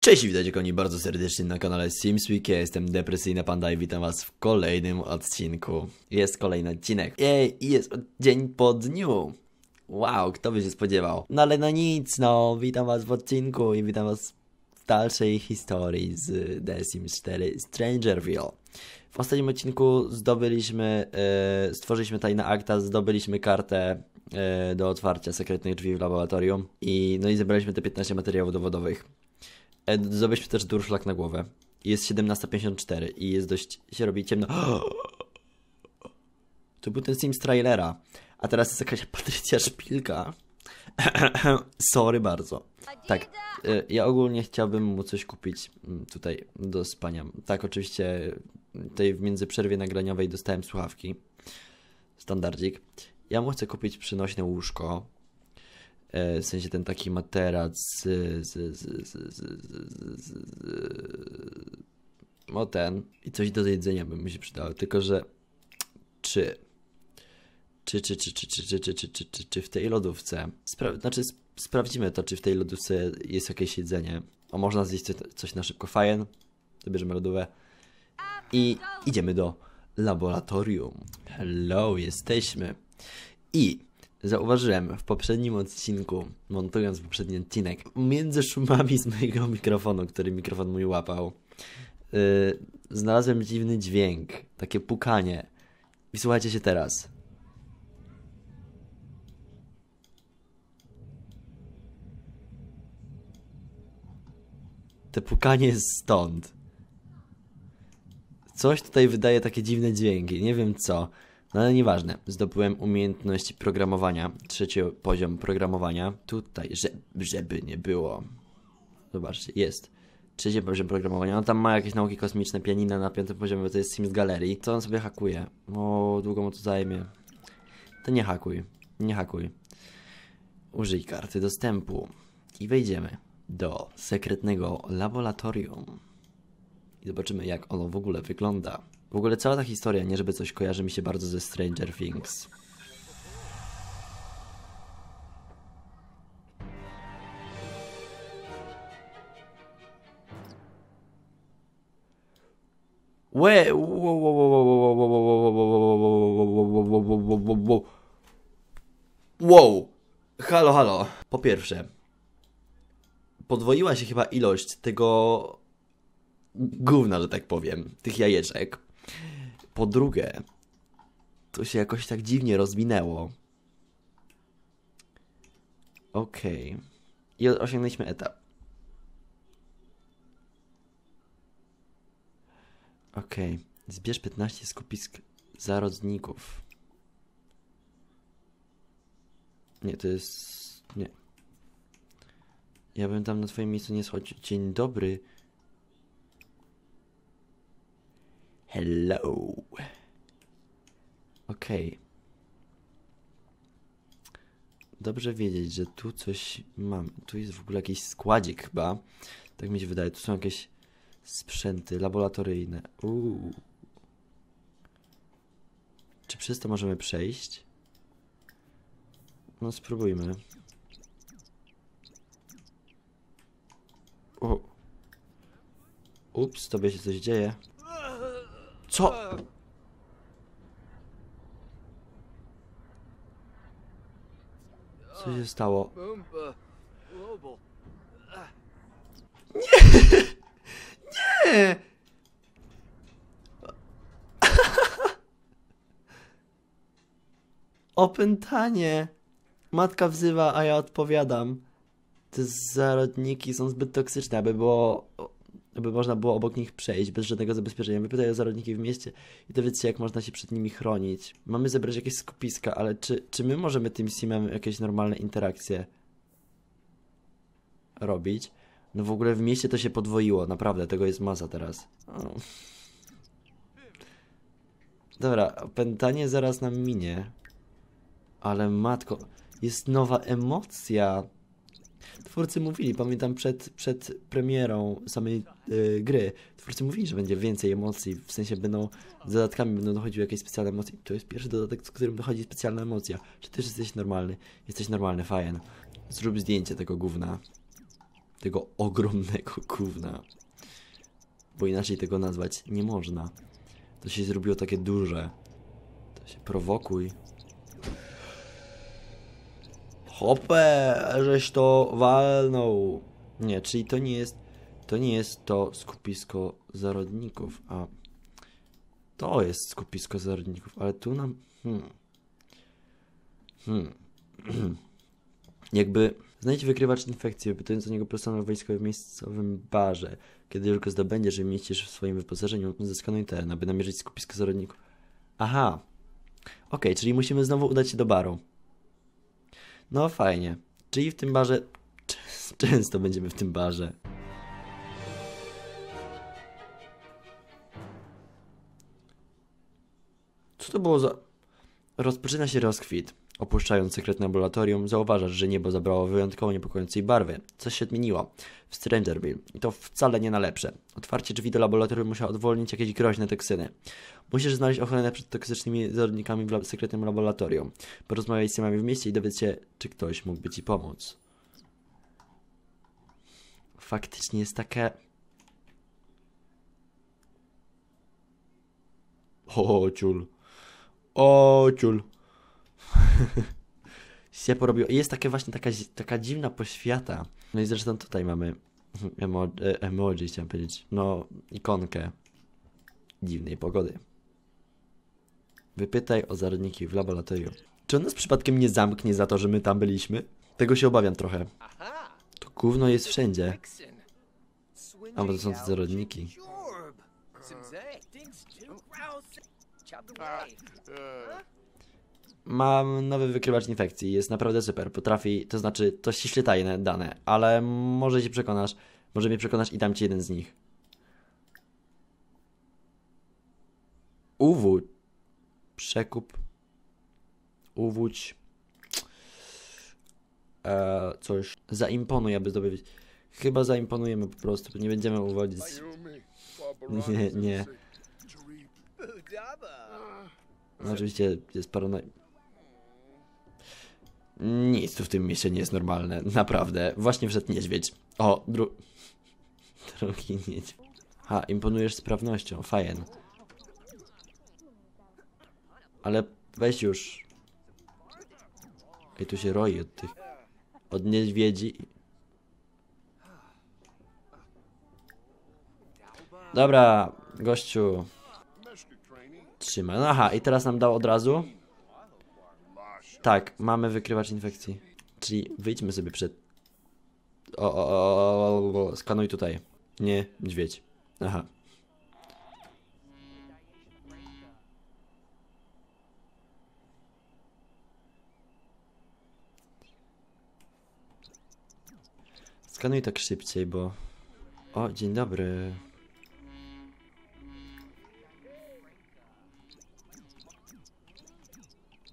Cześć, witajcie koni bardzo serdecznie na kanale SimsWeek, ja jestem Depresyjna Panda i witam was w kolejnym odcinku. Jest kolejny odcinek. Jej, jest dzień po dniu. Wow, kto by się spodziewał. No ale no nic, no, witam was w odcinku i witam was w dalszej historii z The Sims 4 Strangerville. W ostatnim odcinku zdobyliśmy, e, stworzyliśmy tajne akta, zdobyliśmy kartę e, do otwarcia sekretnych drzwi w laboratorium i no i zebraliśmy te 15 materiałów dowodowych. Zdobyliśmy też durszlak na głowę. Jest 17.54 i jest dość, się robi ciemno. To był ten sim z trailera. A teraz jest jakaś Patrycja Szpilka. Sorry bardzo. Tak, e, ja ogólnie chciałbym mu coś kupić mm, tutaj do spania. Tak, oczywiście tutaj w międzyprzerwie nagraniowej dostałem słuchawki. Standardzik. Ja mu chcę kupić przynośne łóżko. E, W sensie ten taki materac z, z, z, z, o ten i coś do jedzenia by mi się przydało, tylko że czy czy, czy, czy, czy, czy, czy, czy, czy, czy, czy, czy w tej lodówce spra- znaczy sp- sprawdzimy to, czy w tej lodówce jest jakieś jedzenie, a można zjeść coś, na szybko fajen, to bierzemy i idziemy do laboratorium. Hello, jesteśmy. I zauważyłem w poprzednim odcinku, montując poprzedni odcinek, między szumami z mojego mikrofonu, który mikrofon mój łapał, yy, znalazłem dziwny dźwięk, takie pukanie. I słuchajcie się teraz. Te pukanie jest stąd. Coś tutaj wydaje takie dziwne dźwięki, nie wiem co. No ale nieważne, zdobyłem umiejętności programowania, trzeci poziom programowania. Tutaj, żeby, żeby nie było. Zobaczcie, jest. Trzeci poziom programowania. On tam ma jakieś nauki kosmiczne, pianina na piątym poziomie, bo to jest Sims Galerii. Co on sobie hakuje? O, długo mu to zajmie. To nie hakuj, nie hakuj. Użyj karty dostępu i wejdziemy do sekretnego laboratorium. I zobaczymy, jak ono w ogóle wygląda. W ogóle cała ta historia, nie żeby coś kojarzy mi się bardzo ze Stranger Things. Łe, Wow! Halo, halo. Po pierwsze, podwoiła się chyba ilość tego gówna, że tak powiem, tych jajeczek. Po drugie, to się jakoś tak dziwnie rozwinęło. Okej. I osiągnęliśmy etap. Okej. Zbierz 15 skupisk zarodników. Nie, to jest... Nie. Ja bym tam na twoim miejscu nie schodził. Dzień dobry. Hello. Okej. Dobrze wiedzieć, że tu coś mam. Tu jest w ogóle jakiś składzik chyba. Tak mi się wydaje. Tu są jakieś sprzęty laboratoryjne. Uuu. Czy przez to możemy przejść? No spróbujmy. O. Ups, tobie się coś dzieje. Co? Co się stało? Global. Nie! Opętanie. Matka wzywa, a ja odpowiadam. Te zarodniki są zbyt toksyczne, aby było... Aby można było obok nich przejść bez żadnego zabezpieczenia. Wypytaj o zarodniki w mieście i dowiedz się, jak można się przed nimi chronić. Mamy zebrać jakieś skupiska, ale czy, czy my możemy tym simem jakieś normalne interakcje robić? No w ogóle w mieście to się podwoiło, naprawdę, tego jest masa teraz. O. Dobra, opętanie zaraz nam minie. Ale matko, jest nowa emocja. Twórcy mówili, pamiętam przed, przed premierą samej y, gry, twórcy mówili, że będzie więcej emocji, w sensie będą z dodatkami będą dochodziły jakieś specjalne emocje. To jest pierwszy dodatek, z którym dochodzi specjalna emocja. Czy też jesteś normalny? Jesteś normalny, fajen. Zrób zdjęcie tego gówna. tego ogromnego gówna. Bo inaczej tego nazwać nie można. To się zrobiło takie duże. To się prowokuj. Hopę, żeś to walnął. Nie, czyli to nie jest, to nie jest to skupisko zarodników, a to jest skupisko zarodników, ale tu nam, hmm, hmm, jakby znajdź wykrywacz infekcji, wypytując o niego personel wojskowy w miejscowym barze. Kiedy go zdobędziesz i mieścisz w swoim wyposażeniu, zeskanuj teren, aby namierzyć skupisko zarodników. Aha. Okej, czyli musimy znowu udać się do baru. No fajnie. Czyli w tym barze... Czę- Często będziemy w tym barze. Co to było za... Rozpoczyna się rozkwit. Opuszczając sekretne laboratorium, zauważasz, że niebo zabrało wyjątkowo niepokojącej barwy. Coś się odmieniło w Strangerville i to wcale nie na lepsze. Otwarcie drzwi do laboratorium musiało odwolnić jakieś groźne toksyny. Musisz znaleźć ochronę przed toksycznymi zarodnikami w sekretnym laboratorium. Porozmawiaj z samami w mieście i dowiedz się, czy ktoś mógłby ci pomóc. Faktycznie jest takie... O, ciul. O, ciul. się porobiło. I Jest takie właśnie taka, taka dziwna poświata. No i zresztą tutaj mamy emo, e, emoji, chciałem powiedzieć. No, ikonkę dziwnej pogody. Wypytaj o zarodniki w laboratorium. Czy on nas przypadkiem nie zamknie za to, że my tam byliśmy? Tego się obawiam trochę. To gówno jest wszędzie. A, bo to są te zarodniki. Jorb. Simzay. Mam nowy wykrywacz infekcji, jest naprawdę super. Potrafi, to znaczy, to ściśle tajne dane, ale może się przekonasz, może mnie przekonasz i dam ci jeden z nich. Uwódź. Przekup. Uwódź. E, coś. Zaimponuj, aby zdobyć. Chyba zaimponujemy po prostu, nie będziemy uwodzić. Nie, nie. No, oczywiście jest paranoja. Nic tu w tym mieście nie jest normalne, naprawdę. Właśnie wszedł niedźwiedź. O, dru... Drugi niedźwiedź. Ha, imponujesz sprawnością, fajen. Ale weź już. Ej, tu się roi od tych... Od niedźwiedzi. Dobra, gościu. Trzymaj. No aha, i teraz nam dał od razu. Tak, mamy wykrywacz infekcji. Czyli wyjdźmy sobie przed. O, o, o, o, skanuj tutaj. Nie, niedźwiedź. Aha. Skanuj tak szybciej, bo. O, dzień dobry.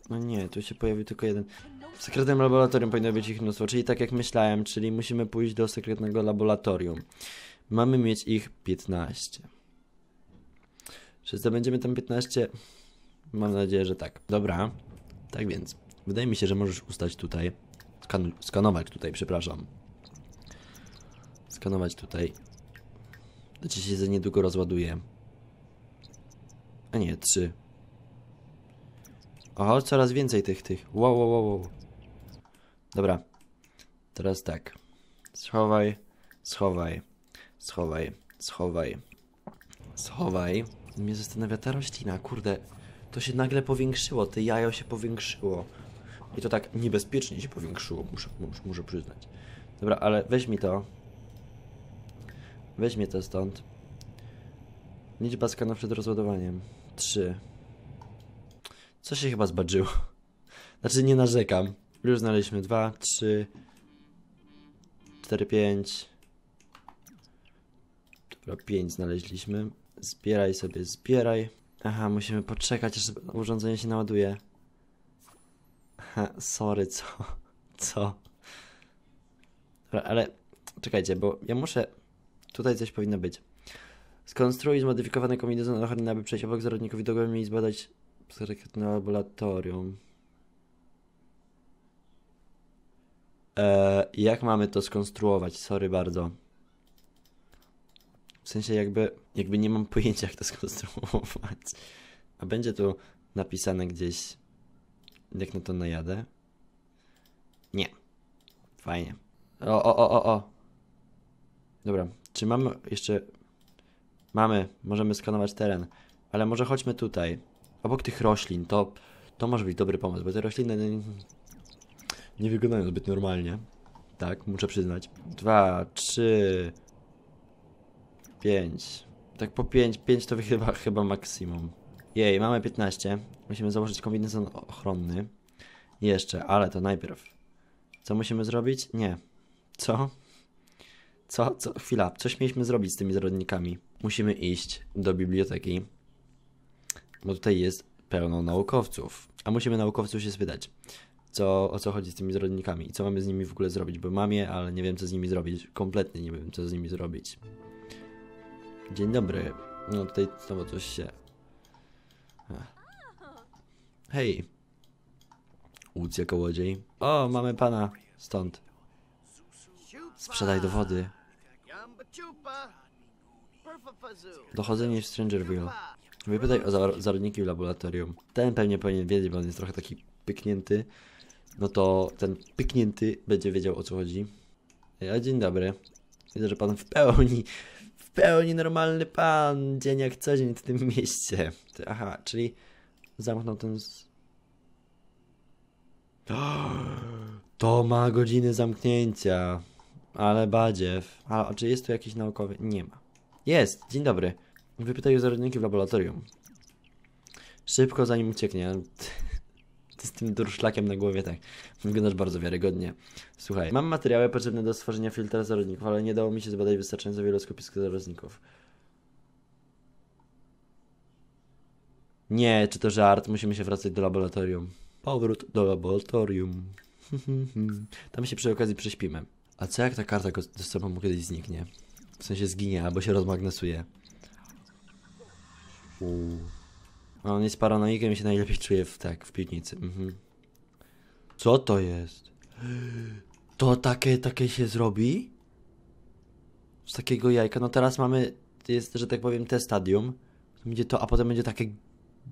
No nie, tu się pojawił tylko jeden. W sekretnym laboratorium powinno być ich mnóstwo, czyli tak jak myślałem, czyli musimy pójść do sekretnego laboratorium. Mamy mieć ich 15. Czy zdobędziemy tam 15? Mam nadzieję, że tak. Dobra. Tak więc, wydaje mi się, że możesz ustać tutaj. Skan skanować tutaj, przepraszam. Skanować tutaj. Znaczy się za niedługo rozładuje. A nie, 3. Oho, coraz więcej tych, tych. Wow, wow, wow, wow. Dobra. Teraz tak. Schowaj, schowaj, schowaj, schowaj, schowaj. Mnie zastanawia ta roślina, kurde. To się nagle powiększyło, te jajo się powiększyło. I to tak niebezpiecznie się powiększyło, muszę, muszę, muszę przyznać. Dobra, ale weź mi to. Weź mnie to stąd. Liczba skanów przed rozładowaniem. Trzy. Co się chyba zbadżyło? Znaczy nie narzekam. Już znaleźliśmy dwa, trzy, cztery, pięć. Dobra, pięć znaleźliśmy. Zbieraj sobie, zbieraj. Aha, musimy poczekać, aż urządzenie się naładuje. Aha, sorry, co? Co? Dobra, ale czekajcie, bo ja muszę... Tutaj coś powinno być. Skonstruuj zmodyfikowany kombinezon ochronny, aby przejść obok zarodników dogłębnie i zbadać sekretne laboratorium. E, jak mamy to skonstruować? Sorry bardzo. W sensie jakby, jakby nie mam pojęcia jak to skonstruować. A będzie tu napisane gdzieś, jak na to najadę? Nie. Fajnie. O, o, o, o, o. Dobra, czy mamy jeszcze... Mamy, możemy skanować teren. Ale może chodźmy tutaj. Obok tych roślin, to, to może być dobry pomysł, bo te rośliny nie, nie wyglądają zbyt normalnie. Tak, muszę przyznać. Dwa, trzy, pięć. Tak po pięć, pięć to chyba, chyba maksimum. Jej, mamy 15. Musimy założyć kombinezon ochronny. Jeszcze, ale to najpierw. Co musimy zrobić? Nie. Co? Co? Co? Chwila. Coś mieliśmy zrobić z tymi zarodnikami. Musimy iść do biblioteki, bo tutaj jest pełno naukowców. A musimy naukowców się spytać, co, o co chodzi z tymi zarodnikami i co mamy z nimi w ogóle zrobić, bo mam je, ale nie wiem, co z nimi zrobić. Kompletnie nie wiem, co z nimi zrobić. Dzień dobry. No tutaj znowu coś się... Hej. Łucja kołodziej. O, mamy pana. Stąd. Sprzedaj dowody. Dochodzenie w Strangerville. Wypytaj o zar- zarodniki w laboratorium. Ten pewnie powinien wiedzieć, bo on jest trochę taki pyknięty. No to ten pyknięty będzie wiedział o co chodzi. Ja, dzień dobry. Widzę, że pan w pełni, w pełni normalny pan, dzień jak co dzień w tym mieście. Aha, czyli zamknął ten... Z... To ma godziny zamknięcia. Ale badziew. A czy jest tu jakiś naukowy? Nie ma. Jest, dzień dobry. Wypytaj o zarodniki w laboratorium. Szybko, zanim ucieknie. Ty z tym durszlakiem na głowie, tak. Wyglądasz bardzo wiarygodnie. Słuchaj, mam materiały potrzebne do stworzenia filtra zarodników, ale nie dało mi się zbadać wystarczająco wielu skupisk zarodników. Nie, czy to żart? Musimy się wracać do laboratorium. Powrót do laboratorium. Tam się przy okazji prześpimy. A co jak ta karta ze sobą kiedyś zniknie? W sensie zginie albo się rozmagnesuje. On jest paranoikiem i się najlepiej czuje w, tak, w piwnicy. Mhm. Co to jest? To takie, takie się zrobi? Z takiego jajka. No teraz mamy, jest, że tak powiem, te stadium. Będzie to, a potem będzie takie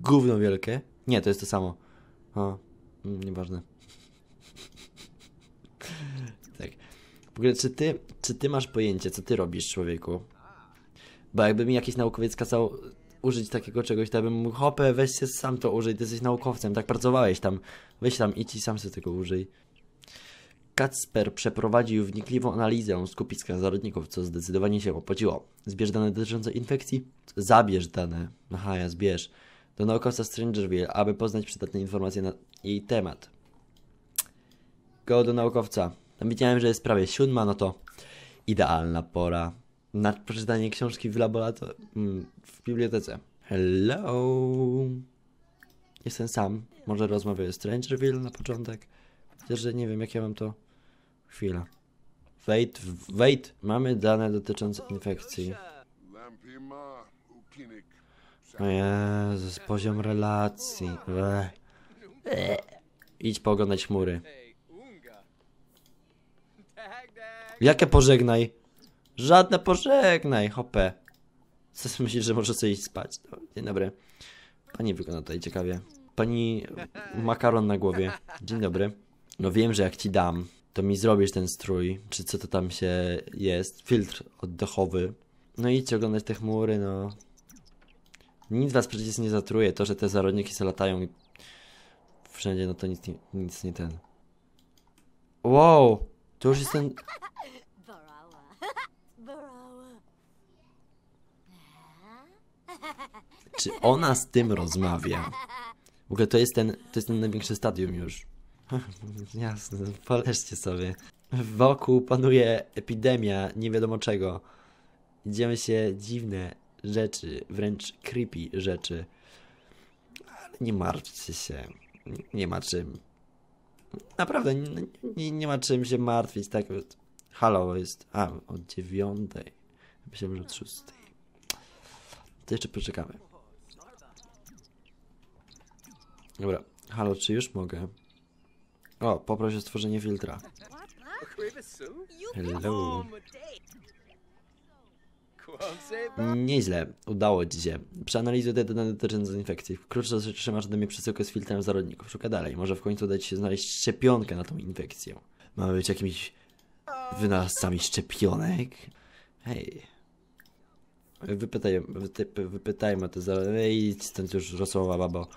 gówno wielkie. Nie, to jest to samo. A, mm, nieważne. tak. W ogóle, czy ty, czy ty masz pojęcie, co ty robisz, człowieku? Bo jakby mi jakiś naukowiec kazał użyć takiego czegoś, to ja bym mógł, hopę, weź się sam to użyj, ty jesteś naukowcem, tak pracowałeś tam, weź tam, idź i sam sobie tego użyj. Kacper przeprowadził wnikliwą analizę skupiska zarodników, co zdecydowanie się opłaciło. Zbierz dane dotyczące infekcji? Zabierz dane. Aha, ja zbierz. Do naukowca Strangerville, aby poznać przydatne informacje na jej temat. Go do naukowca. Tam widziałem, że jest prawie siódma, no to idealna pora na przeczytanie książki w laboratorium, w bibliotece. Hello. Jestem sam. Może rozmawiać z Strangerville na początek? Chociaż, że nie wiem, jak ja mam to... Chwila. Wait, wait. Mamy dane dotyczące infekcji. O Jezus, poziom relacji. Idź pooglądać chmury. Jakie pożegnaj? Żadne pożegnaj, hopę. Co myślisz, że może sobie iść spać? No, dzień dobry. Pani wygląda tutaj ciekawie. Pani makaron na głowie. Dzień dobry. No wiem, że jak ci dam, to mi zrobisz ten strój, czy co to tam się jest, filtr oddechowy. No idźcie oglądać te chmury, no. Nic was przecież nie zatruje, to, że te zarodniki se latają i wszędzie, no to nic nic nie ten. Wow, to już jest ten, Czy ona z tym rozmawia? W ogóle to jest ten, to jest ten największy stadium już. Jasne, poleżcie sobie. Wokół panuje epidemia, nie wiadomo czego. Dzieją się dziwne rzeczy, wręcz creepy rzeczy. Ale nie martwcie się. Nie ma czym. Naprawdę, nie, nie, nie ma czym się martwić. Tak, halo, jest. A, od dziewiątej. Myślałem, że od szóstej. To jeszcze poczekamy. Dobra, halo, czy już mogę? O, poproś o stworzenie filtra. Hello. Nieźle, udało ci się. Przeanalizuj te dane dotyczące infekcji. Wkrótce trzymasz ode mnie przesyłkę z filtrem zarodników. Szukaj dalej. Może w końcu uda ci się znaleźć szczepionkę na tą infekcję. Mamy być jakimiś wynalazcami szczepionek? Hej. Wypytaj, wytyp- wypytajmy te za... Ej, idź stąd już rosłowa babo.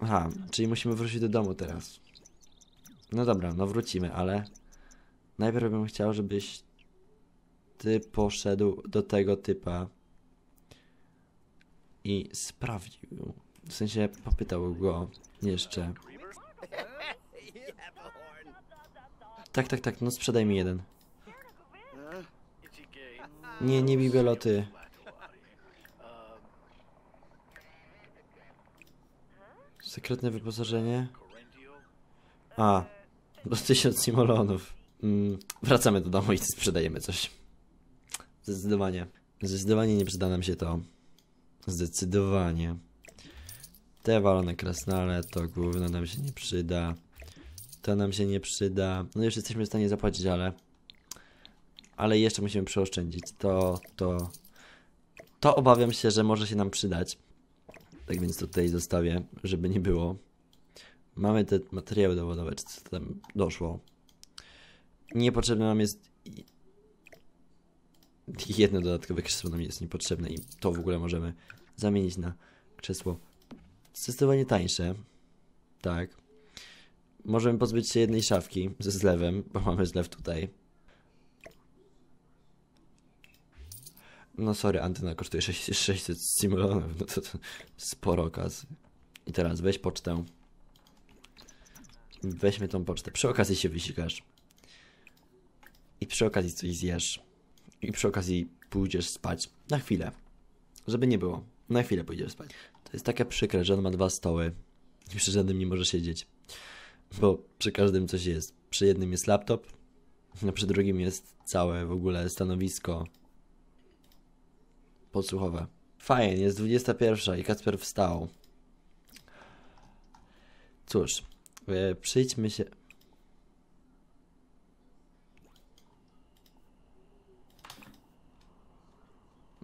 Aha, czyli musimy wrócić do domu teraz. No dobra, no wrócimy, ale najpierw bym chciał, żebyś ty poszedł do tego typa i sprawdził. W sensie popytał go jeszcze. Tak, tak, tak, no sprzedaj mi jeden. Nie, nie bibeloty. Sekretne wyposażenie. A, do 1000 simolonów. Mm, wracamy do domu i sprzedajemy coś. Zdecydowanie. Zdecydowanie nie przyda nam się to. Zdecydowanie. Te walone krasnale to gówno nam się nie przyda. To nam się nie przyda. No już jesteśmy w stanie zapłacić, ale... Ale jeszcze musimy przeoszczędzić. To, to... To obawiam się, że może się nam przydać. Tak więc tutaj zostawię, żeby nie było. Mamy te materiały dowodowe, czy co tam doszło. Niepotrzebne nam jest... Jedno dodatkowe krzesło nam jest niepotrzebne i to w ogóle możemy zamienić na krzesło zdecydowanie tańsze. Tak. Możemy pozbyć się jednej szafki ze zlewem, bo mamy zlew tutaj. No sorry, antena kosztuje 600 600 simulonów, no to, to sporo kasy. I teraz weź pocztę. Weźmy tą pocztę. Przy okazji się wysikasz. I przy okazji coś zjesz. I przy okazji pójdziesz spać. Na chwilę. Żeby nie było. Na chwilę pójdziesz spać. To jest takie przykre, że on ma dwa stoły. I przy żadnym nie może siedzieć. Bo przy każdym coś jest. Przy jednym jest laptop, a przy drugim jest całe w ogóle stanowisko podsłuchowe. Fajnie, jest 21 i Kacper wstał. Cóż, e, przyjdźmy się...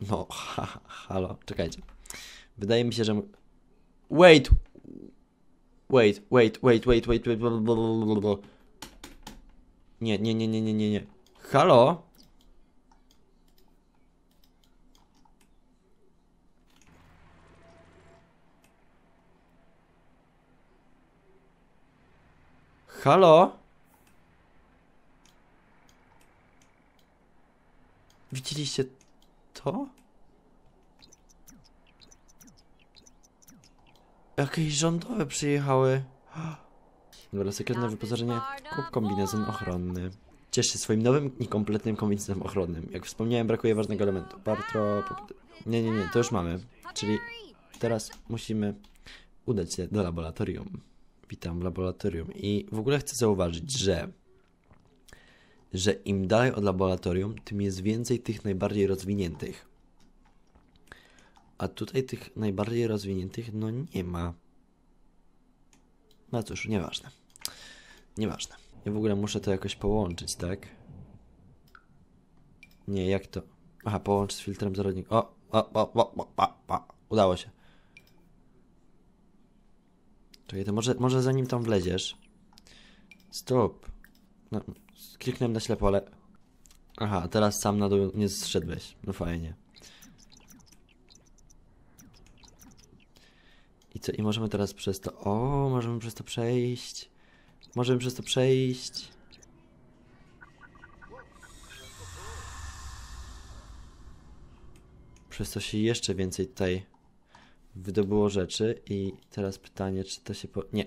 No, ha, ha, halo, czekajcie. Wydaje mi się, że... Wait! Wait, wait, wait, wait, wait, wait. Nie, nie, nie, nie, nie, nie, nie. Halo? Halo? Widzieliście to? Jakieś rządowe przyjechały. Dobra, sekretne wyposażenie. Kup kombinezon ochronny. Ciesz się swoim nowym, niekompletnym kombinezonem ochronnym. Jak wspomniałem, brakuje ważnego elementu. Partro... Nie, nie, nie, to już mamy. Czyli teraz musimy udać się do laboratorium. Witam w laboratorium. I w ogóle chcę zauważyć, że że im dalej od laboratorium, tym jest więcej tych najbardziej rozwiniętych. A tutaj tych najbardziej rozwiniętych, no nie ma. No cóż, nieważne. Nieważne. Ja w ogóle muszę to jakoś połączyć, tak? Nie, jak to? Aha, połącz z filtrem zarodnik. O, o, o, o, o, o. Udało się. Czekaj, to może, może zanim tam wleziesz. Stop. No, kliknąłem na ślepo, ale... Aha, teraz sam na dół nie zszedłeś. No fajnie. I co? I możemy teraz przez to... O, możemy przez to przejść. Możemy przez to przejść. Przez to się jeszcze więcej tutaj wydobyło rzeczy i teraz pytanie, czy to się po... Nie.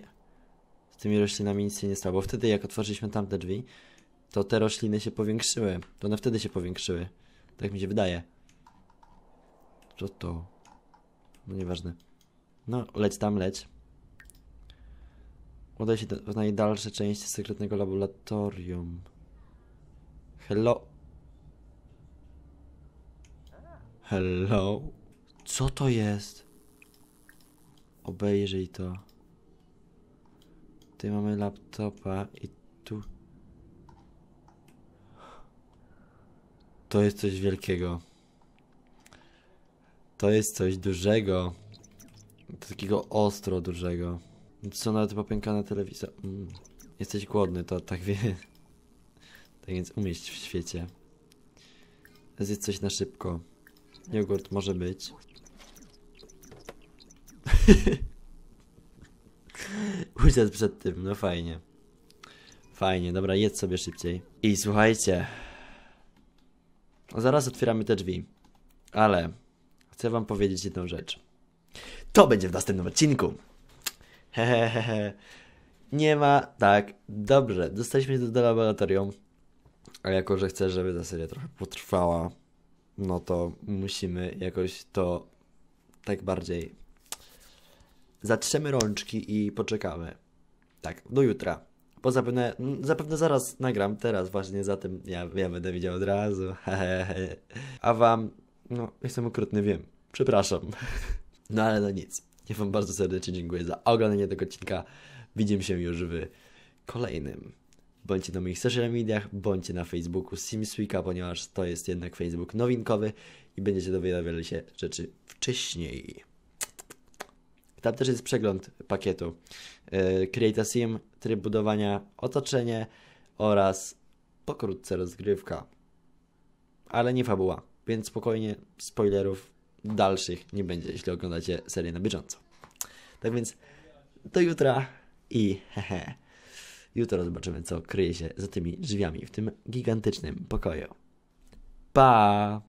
Z tymi roślinami nic się nie stało, bo wtedy jak otworzyliśmy tamte drzwi, to te rośliny się powiększyły. To one wtedy się powiększyły. Tak mi się wydaje. Co to? No nieważne. No, leć tam, leć. Udaj się w najdalsze części sekretnego laboratorium. Hello. Hello. Co to jest? Obejrzyj to. Tutaj mamy laptopa i tu... To jest coś wielkiego. To jest coś dużego. Takiego ostro dużego. Co nawet popękany telewizor. Mm. Jesteś głodny, to tak wie. Tak więc umieść w świecie. Zjedz coś na szybko. Jogurt może być. Uciec przed tym, no fajnie. Fajnie, dobra, jedz sobie szybciej. I słuchajcie. Zaraz otwieramy te drzwi. Ale chcę wam powiedzieć jedną rzecz. To będzie w następnym odcinku. Hehehe. Nie ma, tak, dobrze. Dostaliśmy się do laboratorium. A jako, że chcę, żeby ta seria trochę potrwała, no to musimy jakoś to tak bardziej. Zatrzemy rączki i poczekamy. Tak, do jutra. Bo zapewne, zapewne zaraz nagram, teraz właśnie za tym ja, ja będę widział od razu. A wam, no, jestem okrutny, wiem. Przepraszam. No ale no nic. Ja wam bardzo serdecznie dziękuję za oglądanie tego odcinka. Widzimy się już w kolejnym. Bądźcie na moich social mediach, bądźcie na Facebooku SimsWeeka, ponieważ to jest jednak Facebook nowinkowy i będziecie dowiadywali się rzeczy wcześniej. Tam też jest przegląd pakietu. Yy, Create a Sim, tryb budowania, otoczenie oraz pokrótce rozgrywka. Ale nie fabuła, więc spokojnie spoilerów dalszych nie będzie, jeśli oglądacie serię na bieżąco. Tak więc do jutra i hehe. Jutro zobaczymy, co kryje się za tymi drzwiami w tym gigantycznym pokoju. Pa!